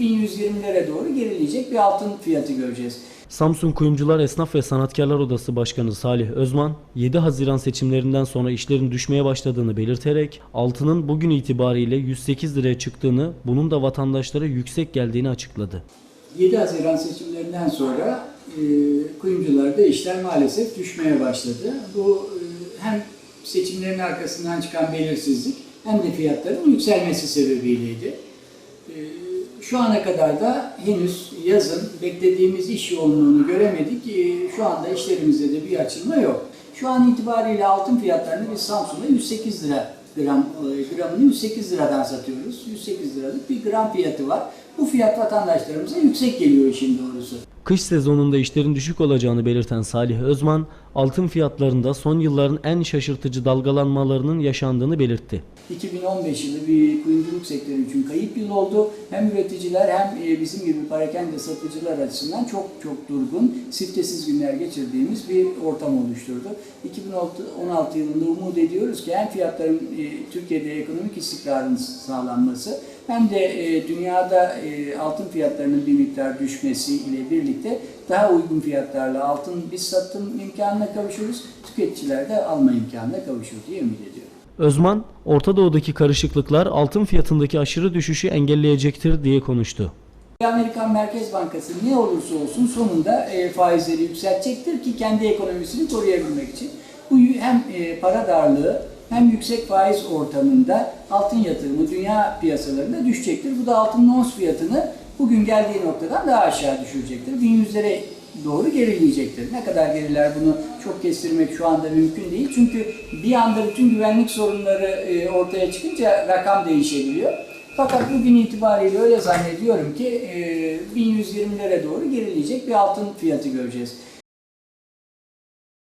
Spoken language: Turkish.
1120'lere doğru gerileyecek bir altın fiyatı göreceğiz. Samsun Kuyumcular Esnaf ve Sanatkarlar Odası Başkanı Salih Özman, 7 Haziran seçimlerinden sonra işlerin düşmeye başladığını belirterek altının bugün itibariyle 108 liraya çıktığını, bunun da vatandaşlara yüksek geldiğini açıkladı. 7 Haziran seçimlerinden sonra e, kuyumcularda işler maalesef düşmeye başladı. Bu e, hem seçimlerin arkasından çıkan belirsizlik hem de fiyatların yükselmesi sebebiyleydi. E, şu ana kadar da henüz yazın beklediğimiz iş yoğunluğunu göremedik. E, şu anda işlerimizde de bir açılma yok. Şu an itibariyle altın fiyatlarını biz Samsun'da 108 lira gram, e, gramını 108 liradan satıyoruz. 108 liralık bir gram fiyatı var. Bu fiyat vatandaşlarımıza yüksek geliyor işin doğrusu. Kış sezonunda işlerin düşük olacağını belirten Salih Özman, altın fiyatlarında son yılların en şaşırtıcı dalgalanmalarının yaşandığını belirtti. 2015 yılı bir kuyumculuk sektörü için kayıp yıl oldu. Hem üreticiler hem e, bizim gibi parakende satıcılar açısından çok çok durgun, siftesiz günler geçirdiğimiz bir ortam oluşturdu. 2016 yılında umut ediyoruz ki hem fiyatların e, Türkiye'de ekonomik istikrarın sağlanması hem de e, dünyada e, altın fiyatlarının bir miktar düşmesi ile birlikte daha uygun fiyatlarla altın biz satım imkanına kavuşuruz, tüketiciler de alma imkanına kavuşur diye ümit ediyorum. Özman, Orta Doğu'daki karışıklıklar altın fiyatındaki aşırı düşüşü engelleyecektir diye konuştu. Amerikan Merkez Bankası ne olursa olsun sonunda e, faizleri yükseltecektir ki kendi ekonomisini koruyabilmek için. Bu hem e, para darlığı hem yüksek faiz ortamında altın yatırımı dünya piyasalarında düşecektir. Bu da altının ons fiyatını bugün geldiği noktadan daha aşağı düşürecektir. 1100'lere doğru gerileyecektir. Ne kadar geriler bunu çok kestirmek şu anda mümkün değil. Çünkü bir anda bütün güvenlik sorunları e, ortaya çıkınca rakam değişebiliyor. Fakat bugün itibariyle öyle zannediyorum ki e, 1120'lere doğru gerileyecek bir altın fiyatı göreceğiz.